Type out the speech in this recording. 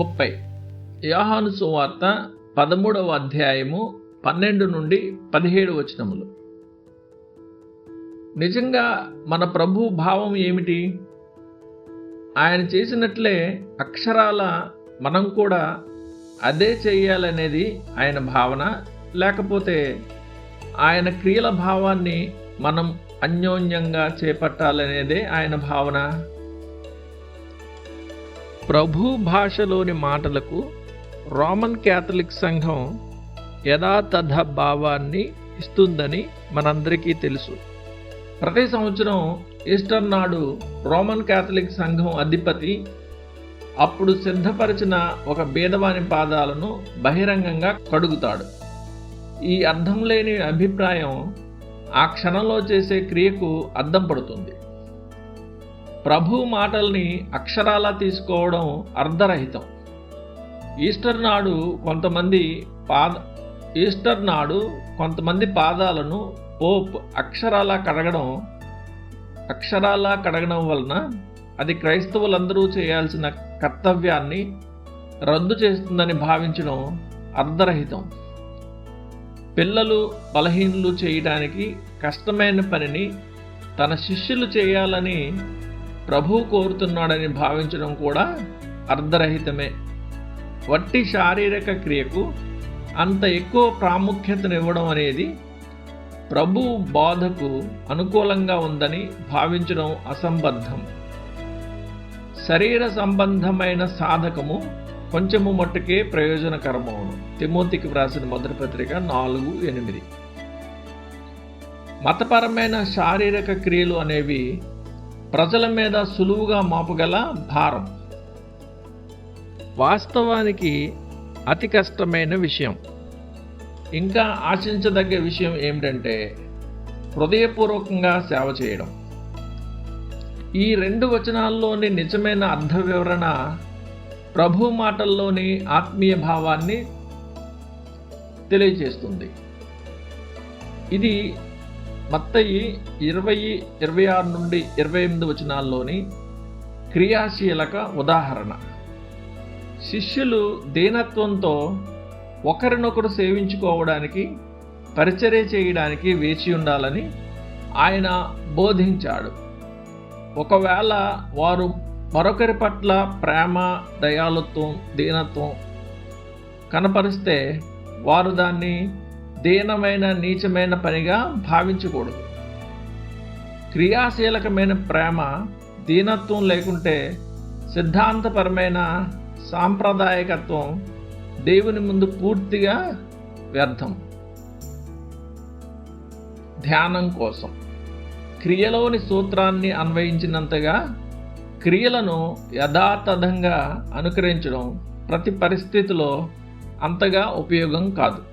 ముప్పై. యోహాను సువార్త పదమూడవ అధ్యాయము పన్నెండు నుండి పదిహేడు వచనములు. నిజంగా మన ప్రభు భావం ఏమిటి? ఆయన చేసినట్లే అక్షరాల మనం కూడా అదే చేయాలనేది ఆయన భావన. లేకపోతే ఆయన క్రియల భావాన్ని మనం అన్యోన్యంగా చేపట్టాలనేదే ఆయన భావన? ప్రభు భాషలోని మాటలకు రోమన్ క్యాథలిక్ సంఘం యథాతథ భావాన్ని ఇస్తుందని మనందరికీ తెలుసు. ప్రతి సంవత్సరం ఈస్టర్ నాడు రోమన్ క్యాథలిక్ సంఘం అధిపతి అప్పుడు సిద్ధపరిచిన ఒక భేదవాని పాదాలను బహిరంగంగా కడుగుతాడు. ఈ అర్థం లేని అభిప్రాయం ఆ క్షణంలో చేసే క్రియకు అద్దం పడుతుంది. ప్రభు మాటల్ని అక్షరాలా తీసుకోవడం అర్ధరహితం. ఈస్టర్ నాడు కొంతమంది పాద ఈస్టర్ నాడు కొంతమంది పాదాలను పోప్ అక్షరాలా కడగడం అక్షరాలా కడగడం వలన అది క్రైస్తవులందరూ చేయాల్సిన కర్తవ్యాన్ని రద్దు చేస్తుందని భావించడం అర్ధరహితం. పిల్లలు బలహీనులు చేయడానికి కష్టమైన పనిని తన శిష్యులు చేయాలని ప్రభు కోరుతున్నాడని భావించడం కూడా అర్ధరహితమే. వట్టి శారీరక క్రియకు అంత ఎక్కువ ప్రాముఖ్యతనివ్వడం అనేది ప్రభు బాధకు అనుకూలంగా ఉందని భావించడం అసంబద్ధం. శరీర సంబంధమైన సాధకము కొంచెము మట్టుకే ప్రయోజనకరమవును. తిమోతికి వ్రాసిన మొదటి పత్రిక నాలుగు ఎనిమిది. మతపరమైన శారీరక క్రియలు అనేవి ప్రజల మీద సులువుగా మాపుగల భారం. వాస్తవానికి అతి కష్టమైన విషయం. ఇంకా ఆశించదగ్గ విషయం ఏమిటంటే హృదయపూర్వకంగా సేవ చేయడం. ఈ రెండు వచనాల్లోని నిజమైన అర్థ వివరణ ప్రభు మాటల్లోని ఆత్మీయ భావాన్ని తెలియజేస్తుంది ఇది మత్తయి ఇరవై ఇరవై ఆరు నుండి ఇరవై ఎనిమిది వచనాల్లోని క్రియాశీలక ఉదాహరణ. శిష్యులు దీనత్వంతో ఒకరినొకరు సేవించుకోవడానికి పరిచర్య చేయడానికి వేచి ఉండాలని ఆయన బోధించాడు. ఒకవేళ వారు మరొకరి పట్ల ప్రేమ దయాలుత్వం దీనత్వం కనపరిస్తే వారు దాన్ని దీనమైన నీచమైన పనిగా భావించకూడదు. క్రియాశీలకమైన ప్రేమ దీనత్వం లేకుంటే సిద్ధాంతపరమైన సాంప్రదాయకత్వం దేవుని ముందు పూర్తిగా వ్యర్థం. ధ్యానం కోసం. క్రియలోని సూత్రాన్ని అన్వయించినంతగా క్రియలను యథాతథంగా అనుకరించడం ప్రతి పరిస్థితిలో అంతగా ఉపయోగం కాదు.